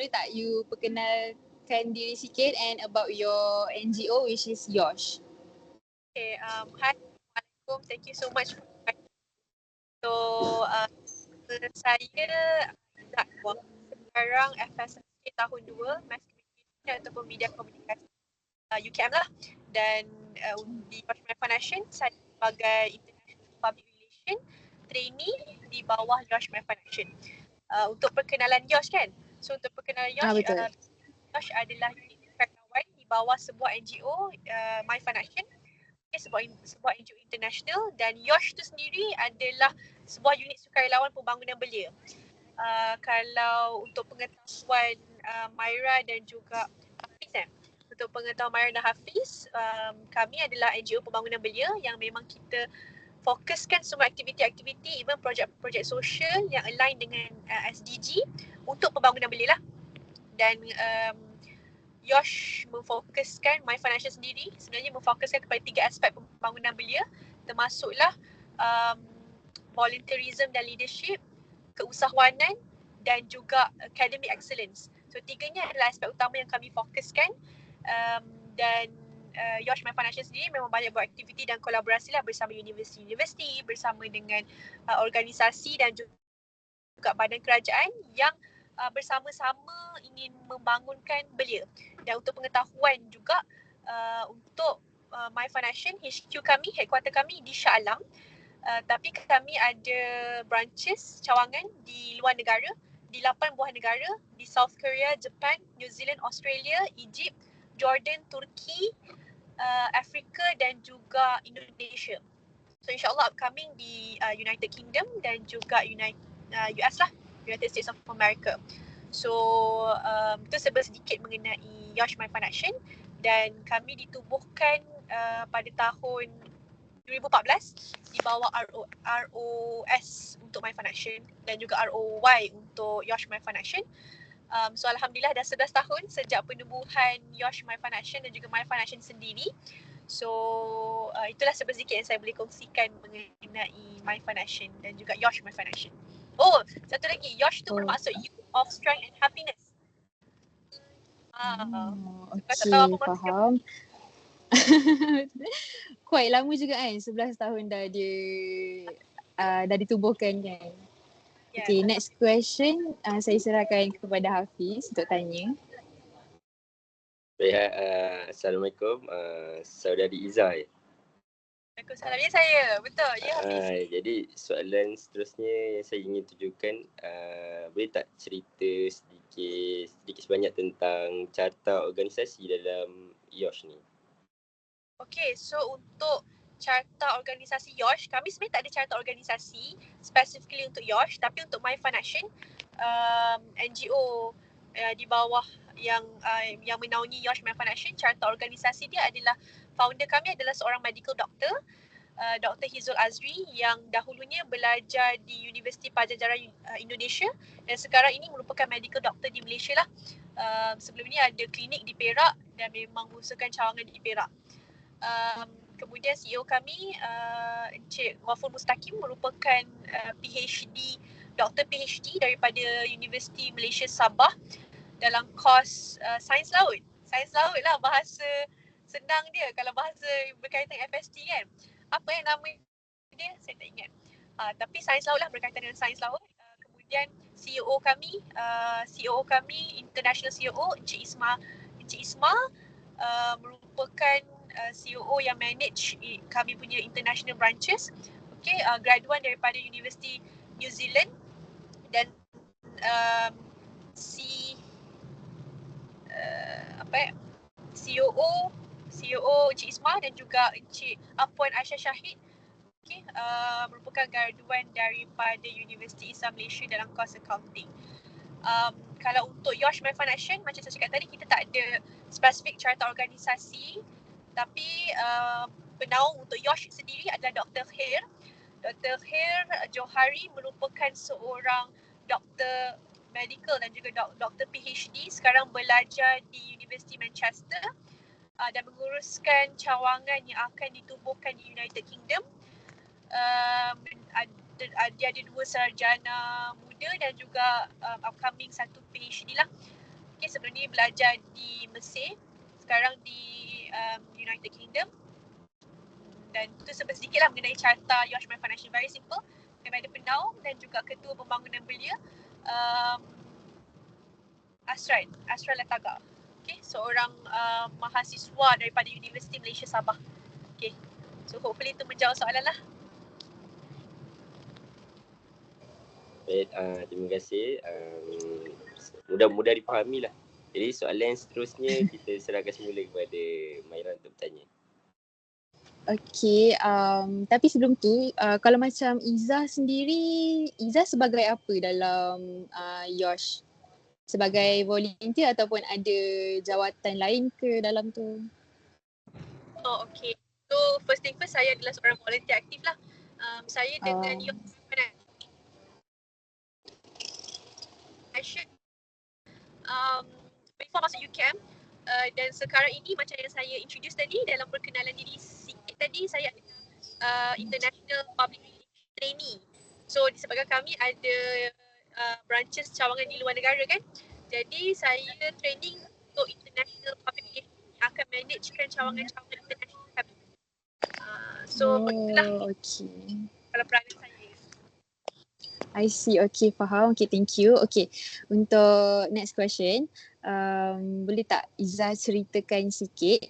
boleh tak you perkenalkan diri sikit and about your NGO which is Yosh. Okay, um, hi, Assalamualaikum. Thank you so much. So, uh, saya sekarang FSC tahun 2, Mass Communication ataupun Media Komunikasi uh, UKM lah. Dan uh, di Yosh Foundation, saya sebagai International Public Relation trainee di bawah Yosh Foundation. Uh, untuk perkenalan Yosh kan? So untuk perkenalan Yosh, ah, uh, Yosh adalah unit kawan di bawah sebuah NGO, uh, My Foundation. Okay, sebuah, sebuah NGO international dan Yosh tu sendiri adalah sebuah unit sukarelawan pembangunan belia. Uh, kalau untuk pengetahuan uh, Myra dan juga Hafiz kan? Untuk pengetahuan Myra dan Hafiz, um, kami adalah NGO pembangunan belia yang memang kita fokuskan semua aktiviti-aktiviti even projek-projek sosial yang align dengan uh, SDG untuk pembangunan belia lah. Dan um, Yosh memfokuskan My Financial sendiri sebenarnya memfokuskan kepada tiga aspek pembangunan belia termasuklah um, volunteerism dan leadership, keusahawanan dan juga academic excellence. So tiganya adalah aspek utama yang kami fokuskan um, dan uh, Yosh My Financial sendiri memang banyak buat aktiviti dan kolaborasi lah bersama universiti-universiti, bersama dengan uh, organisasi dan juga badan kerajaan yang uh, bersama-sama ingin membangunkan belia. Dan untuk pengetahuan juga uh, untuk uh, My Financial HQ kami, headquarter kami di Shah Alam. Uh, tapi kami ada branches cawangan di luar negara di 8 buah negara di South Korea, Japan, New Zealand, Australia, Egypt, Jordan, Turki, uh, Afrika dan juga Indonesia. So insyaAllah upcoming di uh, United Kingdom dan juga United, uh, US lah, United States of America. So um, itu sebab sedikit mengenai Yosh My Foundation dan kami ditubuhkan uh, pada tahun 2014 di bawah RO, ROS untuk My Foundation dan juga ROY untuk Yosh My Foundation. Um, so Alhamdulillah dah 11 tahun sejak penubuhan Yosh My Foundation dan juga My Foundation sendiri. So uh, itulah sedikit yang saya boleh kongsikan mengenai My Foundation dan juga Yosh My Foundation. Oh, satu lagi. Yosh tu oh. bermaksud Youth of Strength and Happiness. Ah, oh, okay, faham. Quite lama juga kan, 11 tahun dah dia uh, dah ditubuhkan kan. Yeah. Okay, next question uh, saya serahkan kepada Hafiz untuk tanya. Baik, uh, Assalamualaikum. Uh, saudari Iza ya? Waalaikumsalam. Ya saya, betul. Ya Hafiz. Uh, jadi soalan seterusnya yang saya ingin tunjukkan, uh, boleh tak cerita sedikit, sedikit sebanyak tentang carta organisasi dalam YOSH ni? Okay, so untuk carta organisasi YOSH, kami sebenarnya tak ada carta organisasi specifically untuk YOSH tapi untuk My Foundation, um, NGO uh, di bawah yang uh, yang menaungi YOSH My Foundation, carta organisasi dia adalah founder kami adalah seorang medical doctor, uh, Dr. Hizul Azri yang dahulunya belajar di Universiti Pajajaran uh, Indonesia dan sekarang ini merupakan medical doctor di Malaysia lah. Uh, sebelum ini ada klinik di Perak dan memang mengusahakan cawangan di Perak. Um, kemudian CEO kami uh, Encik Waful Mustaqim merupakan uh, PhD doktor PhD daripada Universiti Malaysia Sabah dalam kos uh, sains laut. Sains laut lah bahasa senang dia kalau bahasa berkaitan FST kan. Apa yang nama dia saya tak ingat. Uh, tapi sains laut lah berkaitan dengan sains laut. Uh, kemudian CEO kami, uh, CEO kami international CEO Encik Isma Encik Isma uh, merupakan uh, CEO yang manage kami punya international branches. Okay, uh, graduan daripada University New Zealand dan um, C uh, apa ya? COO COO Encik Isma dan juga Encik Apuan Aisyah Syahid okay, uh, merupakan graduan daripada University Islam Malaysia dalam kos accounting. Um, kalau untuk Yosh My Foundation, macam saya cakap tadi, kita tak ada spesifik carta organisasi tapi uh, penaung untuk Yosh sendiri adalah Dr. Khair. Dr. Khair Johari merupakan seorang doktor medical dan juga doktor PhD sekarang belajar di University Manchester uh, dan menguruskan cawangan yang akan ditubuhkan di United Kingdom. Uh, dia ada dua sarjana muda dan juga uh, upcoming satu PhD lah. sebelum ni belajar di Mesir, sekarang di um, United Kingdom. Dan itu sebab sedikit lah mengenai carta Yosh My Financial very simple daripada penaung dan juga ketua pembangunan belia um, Asran, Asran Lataga. Okay, seorang uh, mahasiswa daripada Universiti Malaysia Sabah. Okay, so hopefully itu menjawab soalan lah. Baik, uh, terima kasih. Um, mudah-mudah dipahami lah. Jadi soalan seterusnya kita serahkan semula kepada Maira untuk bertanya. Okay, um, tapi sebelum tu uh, kalau macam Iza sendiri, Iza sebagai apa dalam uh, Yosh? Sebagai volunteer ataupun ada jawatan lain ke dalam tu? Oh okay. So first thing first saya adalah seorang volunteer aktif lah. Um, saya dengan Oh. Yosh Action um, before masuk UCAM uh, dan sekarang ini macam yang saya introduce tadi dalam perkenalan diri sikit tadi saya uh, International Public Trainee. So disebabkan kami ada uh, branches cawangan di luar negara kan. Jadi saya training untuk International Public Relations yang akan managekan cawangan-cawangan international kami. Uh, so itulah oh, okay. kalau peranan saya. I see. Okay, faham. Okay, thank you. Okay, untuk next question, um, boleh tak Iza ceritakan sikit?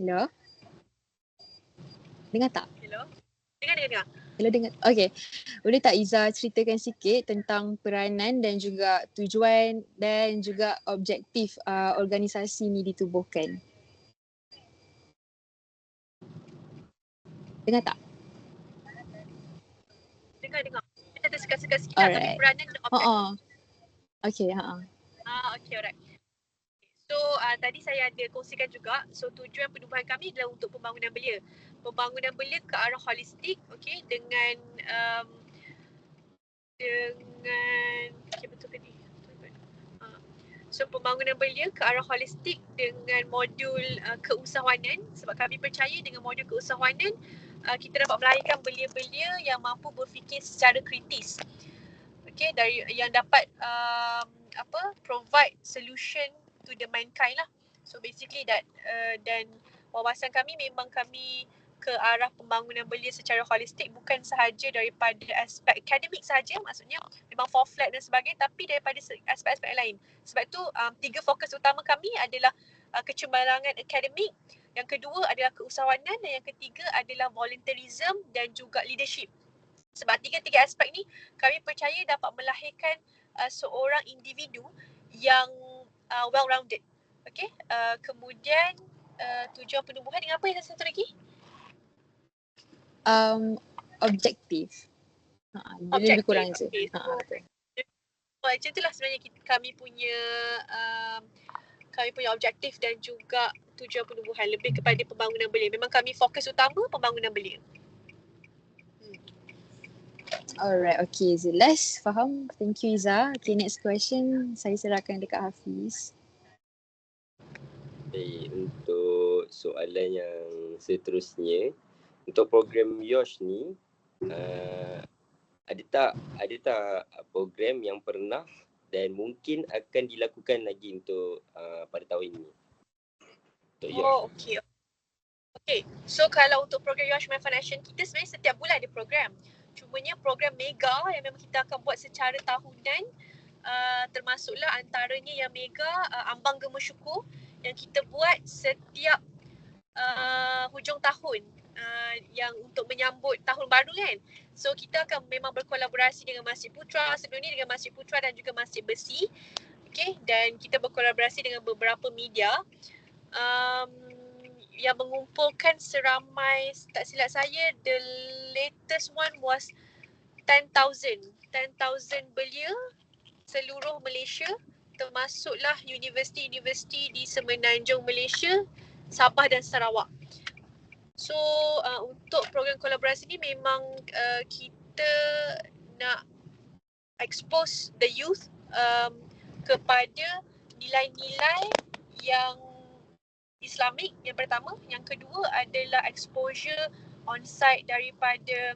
Hello? Dengar tak? Hello. Dengar dengar dengar. Hello, dengar. Okay, boleh tak Iza ceritakan sikit tentang peranan dan juga tujuan dan juga objektif uh, organisasi ni ditubuhkan? Dengar tak? Dengar dengar. Kita tersekat-sekat sikit lah tapi peranan dan objektif. oh. Okay, ha. Okay, alright. So, uh, tadi saya ada kongsikan juga. So, tujuan penubuhan kami adalah untuk pembangunan belia. Pembangunan belia ke arah holistik, okay, dengan um, dengan okay, betul ke ni? Ah. So, pembangunan belia ke arah holistik dengan modul uh, keusahawanan sebab kami percaya dengan modul keusahawanan uh, kita dapat melahirkan belia-belia yang mampu berfikir secara kritis. Okay, dari yang dapat um, apa provide solution to the mankind lah. So basically that uh, dan wawasan kami memang kami ke arah pembangunan belia secara holistik bukan sahaja daripada aspek akademik sahaja maksudnya memang for flat dan sebagainya tapi daripada aspek-aspek lain. Sebab tu um, tiga fokus utama kami adalah uh, kecemerlangan akademik, yang kedua adalah keusahawanan dan yang ketiga adalah volunteerism dan juga leadership. Sebab tiga-tiga aspek ni kami percaya dapat melahirkan uh, seorang individu yang uh, well rounded. Okay, uh, kemudian uh, tujuan penubuhan dengan apa yang satu lagi? Um, objektif. Ha, dia lebih Objektif, kurang je. okay. Ha. Oh, macam itulah sebenarnya kita, kami punya um, kami punya objektif dan juga tujuan penubuhan lebih kepada pembangunan belia. Memang kami fokus utama pembangunan belia. Alright, okay Zilas, faham. Thank you Iza. Okay, next question saya serahkan dekat Hafiz. Baik, untuk soalan yang seterusnya, untuk program Yosh ni, uh, ada tak ada tak program yang pernah dan mungkin akan dilakukan lagi untuk uh, pada tahun ini? Untuk Yosh. Oh, okay. Okay, so kalau untuk program Yosh My Foundation, kita sebenarnya setiap bulan ada program. Cumanya program mega yang memang kita akan buat secara tahunan uh, termasuklah antaranya yang mega uh, Ambang Gema Syukur yang kita buat setiap uh, hujung tahun uh, yang untuk menyambut tahun baru kan. So kita akan memang berkolaborasi dengan Masjid Putra sebelum ni dengan Masjid Putra dan juga Masjid Besi. Okay, dan kita berkolaborasi dengan beberapa media. Um, yang mengumpulkan seramai tak silap saya the latest one was 10,000 10,000 belia seluruh Malaysia termasuklah universiti-universiti di semenanjung Malaysia Sabah dan Sarawak. So uh, untuk program kolaborasi ni memang uh, kita nak expose the youth um, kepada nilai-nilai yang Islamik yang pertama, yang kedua adalah exposure on-site daripada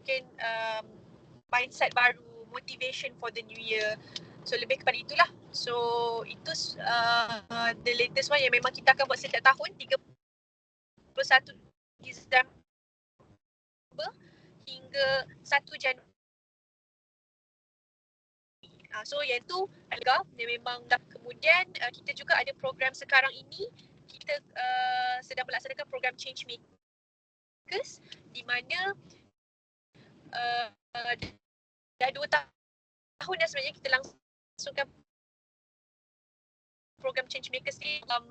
mungkin um, mindset baru, motivation for the new year. So lebih kepada itulah. So itu uh, the latest one yang memang kita akan buat setiap tahun 31 Disember hingga 1 Januari. Uh, so yang tu Alga yang memang dah kemudian uh, kita juga ada program sekarang ini kita uh, sedang melaksanakan program change makers di mana uh, dah dua tahun dah sebenarnya kita langsungkan program change makers ni um,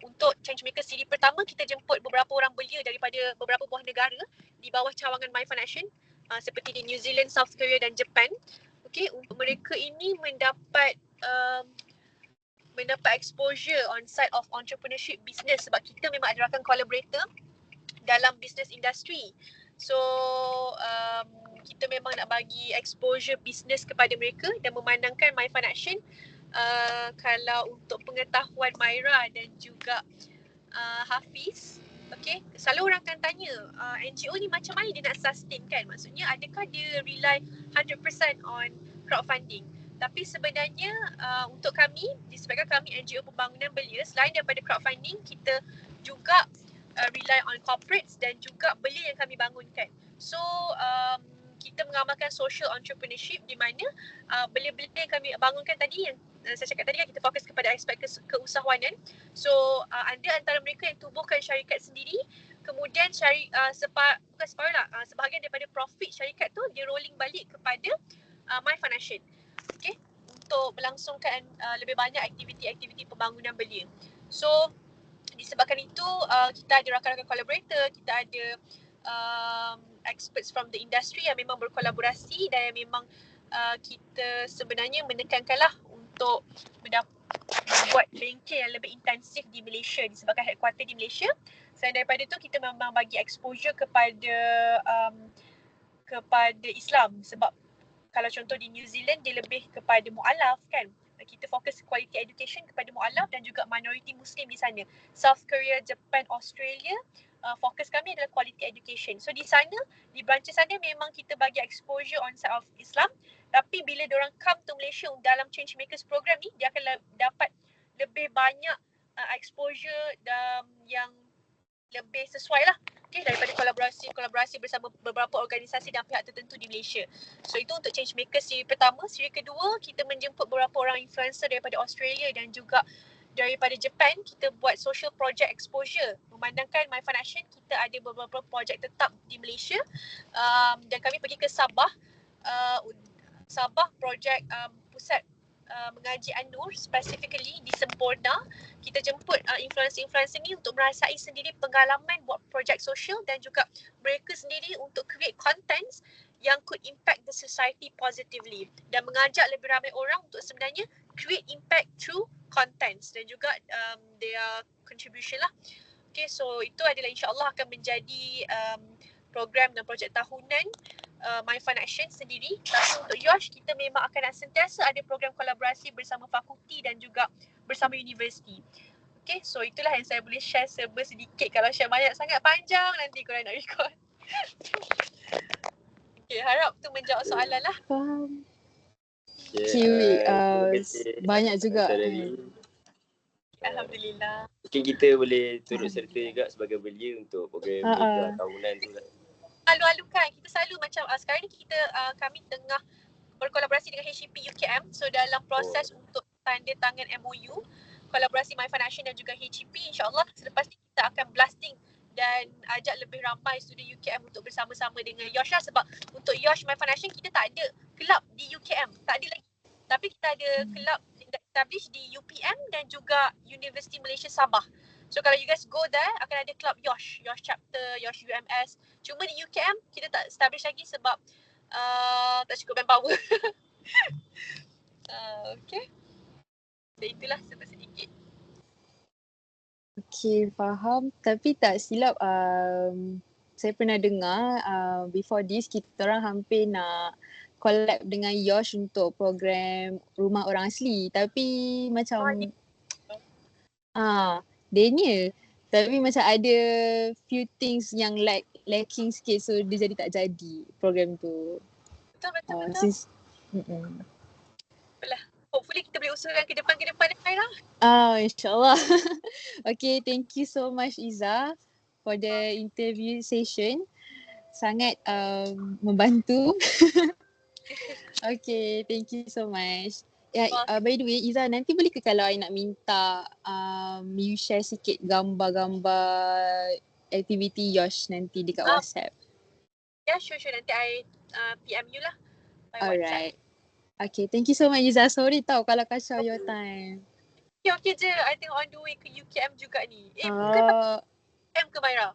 untuk change makers siri pertama kita jemput beberapa orang belia daripada beberapa buah negara di bawah cawangan My Foundation uh, seperti di New Zealand, South Korea dan Japan. Okay, untuk mereka ini mendapat um, mendapat exposure on side of entrepreneurship business sebab kita memang ada rakan collaborator dalam business industry. So um, kita memang nak bagi exposure business kepada mereka dan memandangkan My Fun Action uh, kalau untuk pengetahuan Myra dan juga uh, Hafiz Okay, selalu orang akan tanya uh, NGO ni macam mana dia nak sustain kan? Maksudnya adakah dia rely 100% on crowdfunding? Tapi sebenarnya uh, untuk kami, disebabkan kami NGO pembangunan belia, selain daripada crowdfunding, kita juga uh, rely on corporates dan juga belia yang kami bangunkan. So, um, kita mengamalkan social entrepreneurship di mana uh, belia-belia yang kami bangunkan tadi yang uh, saya cakap tadi kan kita fokus kepada aspek ke- keusahawanan. So uh, ada antara mereka yang tubuhkan syarikat sendiri kemudian syari uh, sepa bukan separuh lah uh, sebahagian daripada profit syarikat tu dia rolling balik kepada uh, My Foundation. Okay untuk melangsungkan uh, lebih banyak aktiviti-aktiviti pembangunan belia. So disebabkan itu uh, kita ada rakan-rakan collaborator, kita ada um, experts from the industry yang memang berkolaborasi dan yang memang uh, kita sebenarnya menekankanlah untuk membuat bengkel yang lebih intensif di Malaysia disebabkan headquarter di Malaysia. Selain daripada itu kita memang bagi exposure kepada um, kepada Islam. Sebab kalau contoh di New Zealand dia lebih kepada mualaf kan? Kita fokus quality education kepada mualaf dan juga minority muslim di sana. South Korea, Japan, Australia uh, fokus kami adalah quality education. So di sana, di branches sana memang kita bagi exposure on side of Islam. Tapi bila orang come to Malaysia dalam Change Makers program ni, dia akan le- dapat lebih banyak uh, exposure dan yang lebih sesuai lah okay, daripada kolaborasi-kolaborasi bersama beberapa organisasi dan pihak tertentu di Malaysia. So itu untuk Change Makers siri pertama. Siri kedua, kita menjemput beberapa orang influencer daripada Australia dan juga daripada Japan kita buat social project exposure. Memandangkan My Fun Action kita ada beberapa projek tetap di Malaysia. Um, dan kami pergi ke Sabah. Uh, Sabah projek um, pusat uh, mengaji Anur specifically di Sempurna. Kita jemput uh, influencer-influencer ni untuk merasai sendiri pengalaman buat projek sosial dan juga mereka sendiri untuk create contents yang could impact the society positively. Dan mengajak lebih ramai orang untuk sebenarnya create impact through contents dan juga um, their contribution lah. Okay, so itu adalah insyaAllah akan menjadi um, program dan projek tahunan uh, My Fun Action sendiri. Tapi untuk Yosh, kita memang akan sentiasa ada program kolaborasi bersama fakulti dan juga bersama universiti. Okay, so itulah yang saya boleh share serba sedikit. Kalau share banyak sangat panjang, nanti korang nak record. okay, harap tu menjawab soalan lah. Faham. Yeah, Kiwi uh, banyak juga. Alhamdulillah. Mungkin kita boleh turut serta juga sebagai belia untuk program uh, uh. tahunan tu lah. Lalu-lalu kan kita selalu macam uh, sekarang ni kita uh, kami tengah berkolaborasi dengan HCP UKM. So dalam proses oh. untuk tanda tangan MOU kolaborasi My Financial dan juga HCP insyaAllah selepas ni kita akan blasting dan ajak lebih ramai student UKM untuk bersama-sama dengan Yosh lah sebab untuk Yosh My Financial kita tak ada kelab di UKM, tak ada lagi. Tapi kita ada kelab yang established di UPM dan juga University Malaysia Sabah. So kalau you guys go there akan ada kelab Yosh, Yosh chapter, Yosh UMS. Cuma di UKM kita tak establish lagi sebab uh, tak cukup manpower. uh, okay. Dan itulah sedikit. Okay, faham. Tapi tak silap um, saya pernah dengar uh, before this kita orang hampir nak collab dengan Yosh untuk program Rumah Orang Asli. Tapi macam ah Daniel tapi macam ada few things yang like lacking sikit so dia jadi tak jadi program tu. Betul betul uh, betul. Since, suruh ke depan ke depan Naira. Ah, insyaAllah. okay, thank you so much Iza for the interview session. Sangat um, membantu. okay, thank you so much. Ya, uh, by the way, Iza, nanti boleh ke kalau I nak minta um, you share sikit gambar-gambar aktiviti Yosh nanti dekat Ah. WhatsApp. Ya, sure sure nanti I uh, PM you lah. WhatsApp. Alright. Okay, thank you so much Iza. Sorry tau kalau kacau your time. Okay, okay je. I tengok on the way ke UKM juga ni. Eh, bukan Ah, UKM ke Maira?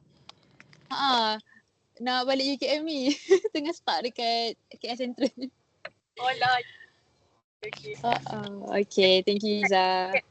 ha, nak balik UKM ni. Tengah start dekat KS Central. Oh lah. Okay. Uh, uh, okay, thank you Iza.